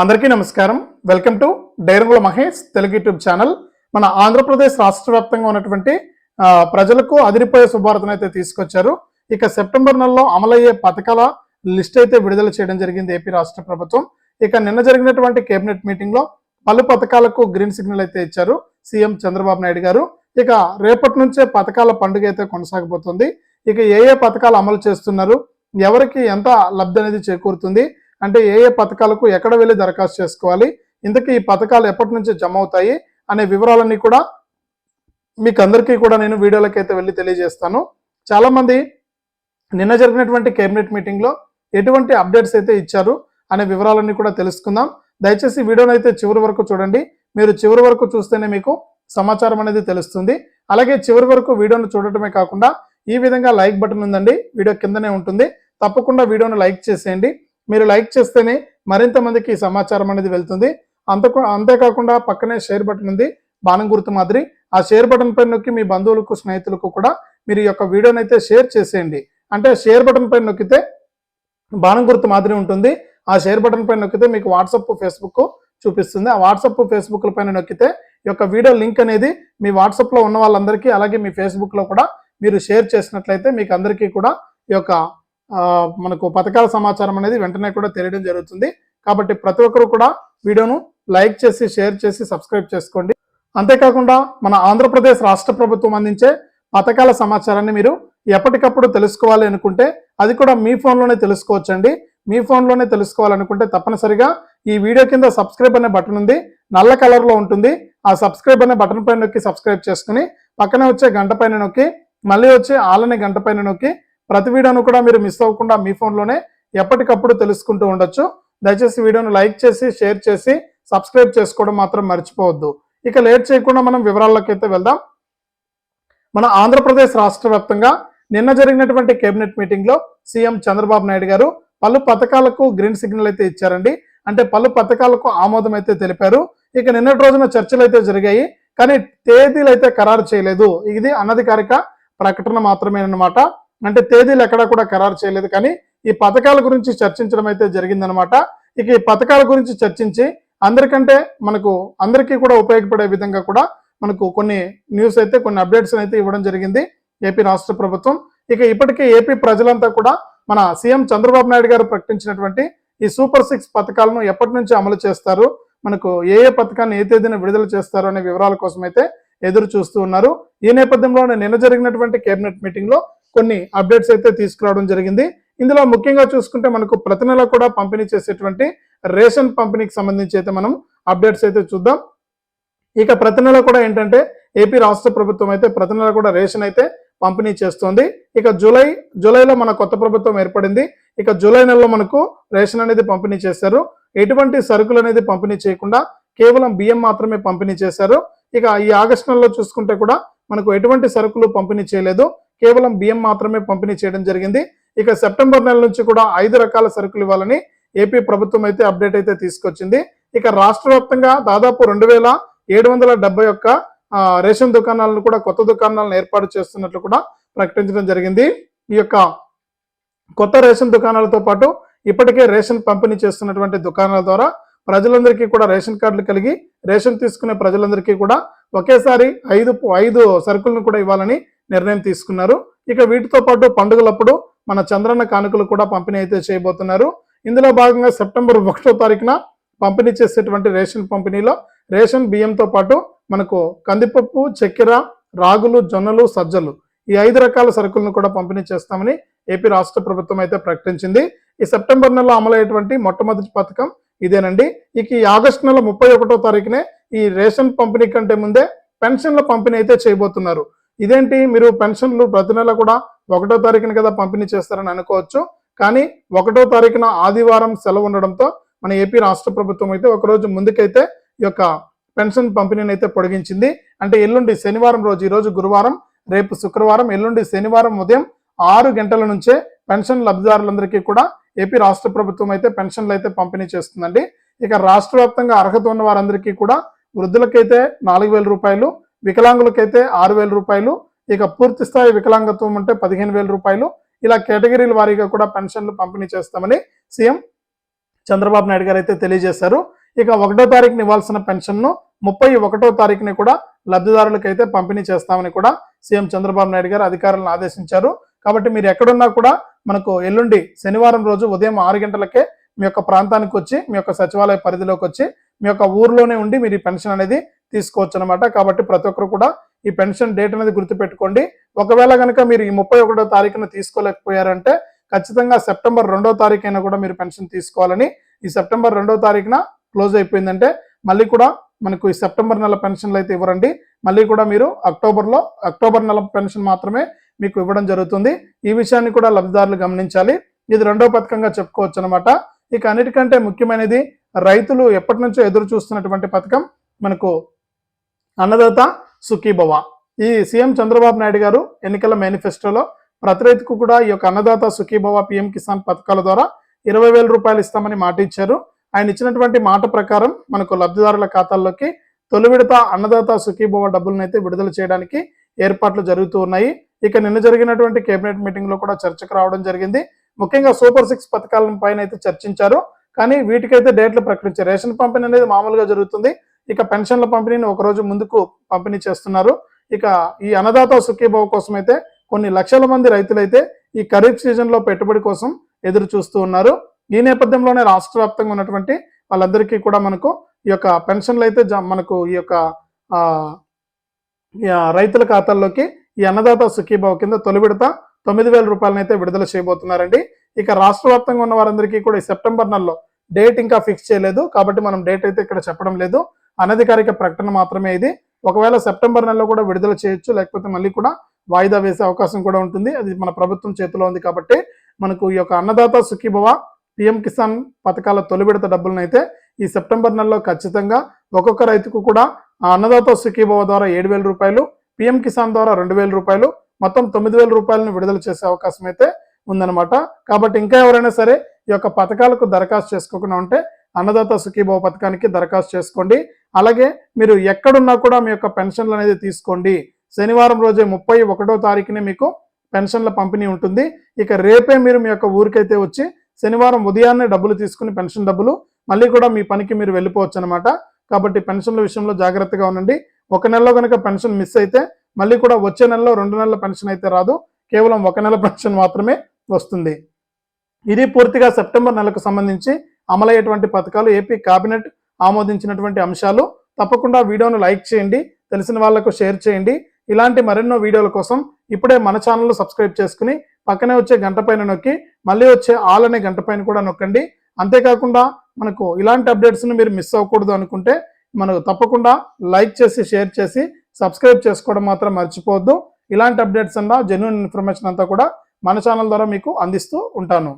అందరికీ నమస్కారం. Welcome to Dairangula Mahesh Telugu YouTube channel. మన ఆంధ్రప్రదేశ్ రాష్ట్ర వ్యాప్తంగా ఉన్నటువంటి ప్రజలకు అదిరిపోయే శుభార్తను అయితే తీసుకొచ్చారు. ఇక సెప్టెంబర్ నెలలో అమలయ్యే పథకాల లిస్ట్ అయితే విడుదల చేయడం జరిగింది ఏపీ రాష్ట్ర ప్రభుత్వం. ఇక నిన్న జరిగినటువంటి కేబినెట్ మీటింగ్లో పలు పథకాలకు గ్రీన్ సిగ్నల్ అయితే ఇచ్చారు సీఎం చంద్రబాబు నాయుడు గారు. ఇక రేపటి నుంచే పథకాల పండుగ అయితే కొనసాగబోతుంది. ఇక ఏ ఏ పథకాలు అమలు చేస్తున్నారు? ఎవరికి ఎంత లబ్ధి అనేది చేకూరుతుంది? అంటే ఏ ఏ పథకాలకు ఎక్కడ వెళ్ళి దరఖాస్తు చేసుకోవాలి ఇంతకీ ఈ పథకాలు ఎప్పటి నుంచి జమ అవుతాయి అనే వివరాలన్నీ కూడా మీకు అందరికీ కూడా నేను వీడియోలకైతే వెళ్ళి తెలియజేస్తాను. చాలామంది నిన్న జరిగినటువంటి కేబినెట్ మీటింగ్లో ఎటువంటి అప్డేట్స్ అయితే ఇచ్చారు అనే వివరాలన్నీ కూడా తెలుసుకుందాం. దయచేసి వీడియోని అయితే చివరి వరకు చూడండి. మీరు చివరి వరకు చూస్తేనే మీకు సమాచారం అనేది తెలుస్తుంది. అలాగే చివరి వరకు వీడియోను చూడటమే కాకుండా ఈ విధంగా లైక్ బటన్ ఉందండి వీడియో కిందనే ఉంటుంది. తప్పకుండా వీడియోను లైక్ చేసేయండి. మీరు లైక్ చేస్తేనే మరింత మందికి ఈ సమాచారం అనేది వెళ్తుంది. అంతకు అంతేకాకుండా పక్కనే షేర్ బటన్ ఉంది. బాణం గుర్తు మాదిరి. ఆ షేర్ బటన్ పైన నొక్కి మీ బంధువులకు స్నేహితులకు కూడా మీరు ఈ యొక్క వీడియోని అయితే షేర్ చేసేయండి. అంటే షేర్ బటన్ పైన నొక్కితే బాణం గుర్తు మాదిరి ఉంటుంది. ఆ షేర్ బటన్ పైన నొక్కితే మీకు వాట్సప్ ఫేస్బుక్ చూపిస్తుంది. ఆ వాట్సప్ ఫేస్బుక్ పైన నొక్కితే ఈ యొక్క వీడియో లింక్ అనేది మీ వాట్సాప్లో ఉన్న వాళ్ళందరికీ అలాగే మీ ఫేస్బుక్లో కూడా మీరు షేర్ చేసినట్లయితే మీకు అందరికీ కూడా ఈ యొక్క మనకు పథకాల సమాచారం అనేది వెంటనే కూడా తెలియడం జరుగుతుంది. కాబట్టి ప్రతి ఒక్కరు కూడా వీడియోను లైక్ చేసి షేర్ చేసి సబ్స్క్రైబ్ చేసుకోండి. అంతేకాకుండా మన ఆంధ్రప్రదేశ్ రాష్ట్ర ప్రభుత్వం అందించే పథకాల సమాచారాన్ని మీరు ఎప్పటికప్పుడు తెలుసుకోవాలి అనుకుంటే అది కూడా మీ ఫోన్లోనే తెలుసుకోవచ్చండి. మీ ఫోన్లోనే తెలుసుకోవాలనుకుంటే తప్పనిసరిగా ఈ వీడియో కింద సబ్స్క్రైబ్ అనే బటన్ ఉంది. నల్ల కలర్లో ఉంటుంది. ఆ సబ్స్క్రైబ్ అనే బటన్ పైన నొక్కి సబ్స్క్రైబ్ చేసుకుని పక్కనే వచ్చే గంట పైన నొక్కి మళ్ళీ వచ్చే ఆలనే గంట పైన నొక్కి ప్రతి వీడియోను కూడా మీరు మిస్ అవ్వకుండా మీ ఫోన్లోనే ఎప్పటికప్పుడు తెలుసుకుంటూ ఉండొచ్చు. దయచేసి వీడియోను లైక్ చేసి షేర్ చేసి సబ్స్క్రైబ్ చేసుకోవడం మాత్రం మర్చిపోవద్దు. ఇక లేట్ చేయకుండా మనం వివరాల్లోకి అయితే వెళ్దాం. మన ఆంధ్రప్రదేశ్ రాష్ట్ర వ్యాప్తంగా నిన్న జరిగినటువంటి కేబినెట్ మీటింగ్లో సీఎం చంద్రబాబు నాయుడు గారు పలు పథకాలకు గ్రీన్ సిగ్నల్ అయితే ఇచ్చారండి. అంటే పలు పథకాలకు ఆమోదం అయితే తెలిపారు. ఇక నిన్నటి రోజున చర్చలు అయితే జరిగాయి. కానీ తేదీలు అయితే ఖరారు చేయలేదు. ఇది అనధికారిక ప్రకటన మాత్రమే అన్నమాట అంటే తేదీలు ఎక్కడా కూడా ఖరారు చేయలేదు. కానీ ఈ పథకాల గురించి చర్చించడం అయితే జరిగిందనమాట. ఇక ఈ పథకాల గురించి చర్చించి అందరికంటే మనకు అందరికీ కూడా ఉపయోగపడే విధంగా కూడా మనకు కొన్ని న్యూస్ అయితే కొన్ని అప్డేట్స్ అయితే ఇవ్వడం జరిగింది ఏపీ రాష్ట్ర ప్రభుత్వం. ఇక ఇప్పటికే ఏపీ ప్రజలంతా కూడా మన సీఎం చంద్రబాబు నాయుడు గారు ప్రకటించినటువంటి ఈ సూపర్ సిక్స్ పథకాలను ఎప్పటి నుంచి అమలు చేస్తారు మనకు ఏ ఏ పథకాన్ని ఏ తేదీన విడుదల చేస్తారు అనే వివరాల కోసం అయితే ఎదురు చూస్తూ ఉన్నారు. ఈ నేపథ్యంలోనే నిన్న జరిగినటువంటి కేబినెట్ మీటింగ్లో కొన్ని అప్డేట్స్ అయితే తీసుకురావడం జరిగింది. ఇందులో ముఖ్యంగా చూసుకుంటే మనకు ప్రతి నెల కూడా పంపిణీ చేసేటువంటి రేషన్ పంపిణీకి సంబంధించి అయితే మనం అప్డేట్స్ అయితే చూద్దాం. ఇక ప్రతి నెల కూడా ఏంటంటే ఏపీ రాష్ట్ర ప్రభుత్వం అయితే ప్రతి నెల కూడా రేషన్ అయితే పంపిణీ చేస్తోంది. ఇక జూలై జూలైలో మన కొత్త ప్రభుత్వం ఏర్పడింది. ఇక జూలై నెలలో మనకు రేషన్ అనేది పంపిణీ చేశారు. ఎటువంటి సరుకులు అనేది పంపిణీ చేయకుండా కేవలం బియ్యం మాత్రమే పంపిణీ చేశారు. ఇక ఈ ఆగస్టు నెలలో చూసుకుంటే కూడా మనకు ఎటువంటి సరుకులు పంపిణీ చేయలేదు. కేవలం బియ్యం మాత్రమే పంపిణీ చేయడం జరిగింది. ఇక సెప్టెంబర్ నెల నుంచి కూడా ఐదు రకాల సరుకులు ఇవ్వాలని ఏపీ ప్రభుత్వం అయితే అప్డేట్ అయితే తీసుకొచ్చింది. ఇక రాష్ట్ర వ్యాప్తంగా దాదాపు రెండు వేల ఏడు వందల డెబ్బై ఒక్క రేషన్ దుకాణాలను కూడా కొత్త దుకాణాలను ఏర్పాటు చేస్తున్నట్లు కూడా ప్రకటించడం జరిగింది. ఈ యొక్క కొత్త రేషన్ దుకాణాలతో పాటు ఇప్పటికే రేషన్ పంపిణీ చేస్తున్నటువంటి దుకాణాల ద్వారా ప్రజలందరికీ కూడా రేషన్ కార్డులు కలిగి రేషన్ తీసుకునే ప్రజలందరికీ కూడా ఒకేసారి ఐదు ఐదు సరుకులను కూడా ఇవ్వాలని నిర్ణయం తీసుకున్నారు. ఇక వీటితో పాటు పండుగలప్పుడు మన చంద్రన్న కానుకలు కూడా పంపిణీ అయితే చేయబోతున్నారు. ఇందులో భాగంగా సెప్టెంబర్ ఒకటో తారీఖున పంపిణీ చేసేటువంటి రేషన్ పంపిణీలో రేషన్ బియ్యంతో పాటు మనకు కందిపప్పు చక్కెర రాగులు జొన్నలు సజ్జలు ఈ ఐదు రకాల సరుకులను కూడా పంపిణీ చేస్తామని ఏపీ రాష్ట్ర ప్రభుత్వం అయితే ప్రకటించింది. ఈ సెప్టెంబర్ నెలలో అమలయ్యేటువంటి మొట్టమొదటి పథకం ఇదేనండి. ఇక ఈ ఆగస్టు నెల ముప్పై ఒకటో తారీఖునే ఈ రేషన్ పంపిణీ కంటే ముందే పెన్షన్ల పంపిణీ అయితే చేయబోతున్నారు. ఇదేంటి? మీరు పెన్షన్లు ప్రతి నెల కూడా ఒకటో తారీఖున కదా పంపిణీ చేస్తారని అనుకోవచ్చు. కానీ ఒకటో తారీఖున ఆదివారం సెలవు ఉండడంతో మన ఏపీ రాష్ట్ర ప్రభుత్వం అయితే ఒకరోజు ముందుకైతే ఈ యొక్క పెన్షన్ పంపిణీని అయితే పొడిగించింది. అంటే ఎల్లుండి శనివారం రోజు ఈరోజు గురువారం రేపు శుక్రవారం ఎల్లుండి శనివారం ఉదయం ఆరు గంటల నుంచే పెన్షన్ లబ్ధిదారులందరికీ కూడా ఏపీ రాష్ట్ర ప్రభుత్వం అయితే పెన్షన్లు అయితే పంపిణీ చేస్తుందండి. ఇక రాష్ట్ర వ్యాప్తంగా అర్హత ఉన్న వారందరికీ కూడా వృద్ధులకైతే నాలుగు వేల రూపాయలు వికలాంగులకైతే ఆరు వేల రూపాయలు ఇక పూర్తి స్థాయి వికలాంగత్వం ఉంటే పదిహేను వేల రూపాయలు. ఇలా కేటగిరీల వారీగా కూడా పెన్షన్లు పంపిణీ చేస్తామని సీఎం చంద్రబాబు నాయుడు గారు అయితే తెలియజేశారు. ఇక ఒకటో తారీఖున ఇవ్వాల్సిన పెన్షన్ను ముప్పై ఒకటో తారీఖుని కూడా లబ్ధిదారులకైతే పంపిణీ చేస్తామని కూడా సీఎం చంద్రబాబు నాయుడు గారు అధికారులను ఆదేశించారు. కాబట్టి మీరు ఎక్కడున్నా కూడా మనకు ఎల్లుండి శనివారం రోజు ఉదయం ఆరు గంటలకే మీ యొక్క ప్రాంతానికి వచ్చి మీ యొక్క సచివాలయ పరిధిలోకి వచ్చి మీ యొక్క ఊర్లోనే ఉండి మీరు ఈ పెన్షన్ అనేది తీసుకోవచ్చు అనమాట కాబట్టి ప్రతి ఒక్కరు కూడా ఈ పెన్షన్ డేట్ అనేది గుర్తుపెట్టుకోండి. ఒకవేళ కనుక మీరు ఈ ముప్పై ఒకటో తారీఖున తీసుకోలేకపోయారంటే ఖచ్చితంగా సెప్టెంబర్ రెండో తారీఖైనా కూడా మీరు పెన్షన్ తీసుకోవాలని ఈ సెప్టెంబర్ రెండో తారీఖున క్లోజ్ అయిపోయిందంటే మళ్ళీ కూడా మనకు ఈ సెప్టెంబర్ నెల పెన్షన్లు అయితే ఇవ్వరండి. మళ్ళీ కూడా మీరు అక్టోబర్లో అక్టోబర్ నెల పెన్షన్ మాత్రమే మీకు ఇవ్వడం జరుగుతుంది. ఈ విషయాన్ని కూడా లబ్ధిదారులు గమనించాలి. ఇది రెండో పథకంగా చెప్పుకోవచ్చు అనమాట ఇక అన్నిటికంటే ముఖ్యమైనది రైతులు ఎప్పటి నుంచో ఎదురు చూస్తున్నటువంటి పథకం మనకు అన్నదాత సుఖీభవ. ఈ సీఎం చంద్రబాబు నాయుడు గారు ఎన్నికల మేనిఫెస్టోలో ప్రతి రైతుకు కూడా ఈ యొక్క అన్నదాత సుఖీభవ పిఎం కిసాన్ పథకాల ద్వారా ఇరవై వేల రూపాయలు ఇస్తామని మాట ఇచ్చారు. ఆయన ఇచ్చినటువంటి మాట ప్రకారం మనకు లబ్ధిదారుల ఖాతాల్లోకి తొలి విడత అన్నదాత సుఖీభవ డబ్బులను అయితే విడుదల చేయడానికి ఏర్పాట్లు జరుగుతూ ఉన్నాయి. ఇక నిన్న జరిగినటువంటి కేబినెట్ మీటింగ్లో కూడా చర్చకు రావడం జరిగింది. ముఖ్యంగా సూపర్ సిక్స్ పథకాల పైన అయితే చర్చించారు. కానీ వీటికైతే డేట్లు ప్రకటించారు. రేషన్ పంపిణీ అనేది మామూలుగా జరుగుతుంది. ఇక పెన్షన్ల పంపిణీని ఒక రోజు ముందుకు పంపిణీ చేస్తున్నారు. ఇక ఈ అన్నదాత సుఖీభావ కోసం అయితే కొన్ని లక్షల మంది రైతులైతే ఈ ఖరీఫ్ సీజన్లో పెట్టుబడి కోసం ఎదురు చూస్తూ ఉన్నారు. ఈ నేపథ్యంలోనే రాష్ట్ర వ్యాప్తంగా ఉన్నటువంటి వాళ్ళందరికీ కూడా మనకు ఈ యొక్క పెన్షన్లు అయితే జ- మనకు ఈ యొక్క రైతుల ఖాతాల్లోకి ఈ అన్నదాత సుఖీభావ కింద తొలి విడత తొమ్మిది వేల రూపాయలను అయితే విడుదల చేయబోతున్నారండి. ఇక రాష్ట్ర వ్యాప్తంగా ఉన్న వారందరికీ కూడా ఈ సెప్టెంబర్ నెలలో డేట్ ఇంకా ఫిక్స్ చేయలేదు. కాబట్టి మనం డేట్ అయితే ఇక్కడ చెప్పడం లేదు. అనధికారిక ప్రకటన మాత్రమే ఇది. ఒకవేళ సెప్టెంబర్ నెలలో కూడా విడుదల చేయొచ్చు లేకపోతే మళ్ళీ కూడా వాయిదా వేసే అవకాశం కూడా ఉంటుంది. అది మన ప్రభుత్వం చేతిలో ఉంది కాబట్టి మనకు ఈ యొక్క అన్నదాత సుఖీభవ పిఎం కిసాన్ పథకాల తొలి విడత డబ్బులను అయితే ఈ సెప్టెంబర్ నెలలో ఖచ్చితంగా ఒక్కొక్క రైతుకు కూడా ఆ అన్నదాత సుఖీభవ ద్వారా ఏడు వేల రూపాయలు పిఎం కిసాన్ ద్వారా రెండు వేల రూపాయలు మొత్తం తొమ్మిది వేల రూపాయలను విడుదల చేసే అవకాశం అయితే ఉందన్నమాట. కాబట్టి ఇంకా ఎవరైనా సరే ఈ యొక్క పథకాలకు దరఖాస్తు చేసుకోకుండా ఉంటే అన్నదాత సుఖీభవ పథకానికి దరఖాస్తు చేసుకోండి. అలాగే మీరు ఎక్కడున్నా కూడా మీ యొక్క పెన్షన్లు అనేది తీసుకోండి. శనివారం రోజే ముప్పై ఒకటో తారీఖునే మీకు పెన్షన్ల పంపిణీ ఉంటుంది. ఇక రేపే మీరు మీ యొక్క ఊరికైతే వచ్చి శనివారం ఉదయాన్నే డబ్బులు తీసుకుని పెన్షన్ డబ్బులు మళ్ళీ కూడా మీ పనికి మీరు వెళ్ళిపోవచ్చు అనమాట కాబట్టి పెన్షన్ల విషయంలో జాగ్రత్తగా ఉండండి. ఒక నెలలో కనుక పెన్షన్ మిస్ అయితే మళ్ళీ కూడా వచ్చే నెలలో రెండు నెలల పెన్షన్ అయితే రాదు. కేవలం ఒక నెల పెన్షన్ మాత్రమే వస్తుంది. ఇది పూర్తిగా సెప్టెంబర్ నెలకు సంబంధించి అమలయ్యేటువంటి పథకాలు. ఏపీ కేబినెట్ ఆమోదించినటువంటి అంశాలు తప్పకుండా వీడియోను లైక్ చేయండి తెలిసిన వాళ్ళకు షేర్ చేయండి. ఇలాంటి మరెన్నో వీడియోల కోసం ఇప్పుడే మన ఛానల్ సబ్స్క్రైబ్ చేసుకుని పక్కనే వచ్చే గంట పైన నొక్కి మళ్ళీ వచ్చే ఆల్ అనే గంట పైన కూడా నొక్కండి. అంతేకాకుండా మనకు ఇలాంటి అప్డేట్స్ని మీరు మిస్ అవ్వకూడదు అనుకుంటే మనకు తప్పకుండా లైక్ చేసి షేర్ చేసి సబ్స్క్రైబ్ చేసుకోవడం మాత్రం మర్చిపోవద్దు. ఇలాంటి అప్డేట్స్ అన్నా జెన్యున్ ఇన్ఫర్మేషన్ అంతా కూడా మన ఛానల్ ద్వారా మీకు అందిస్తూ ఉంటాను.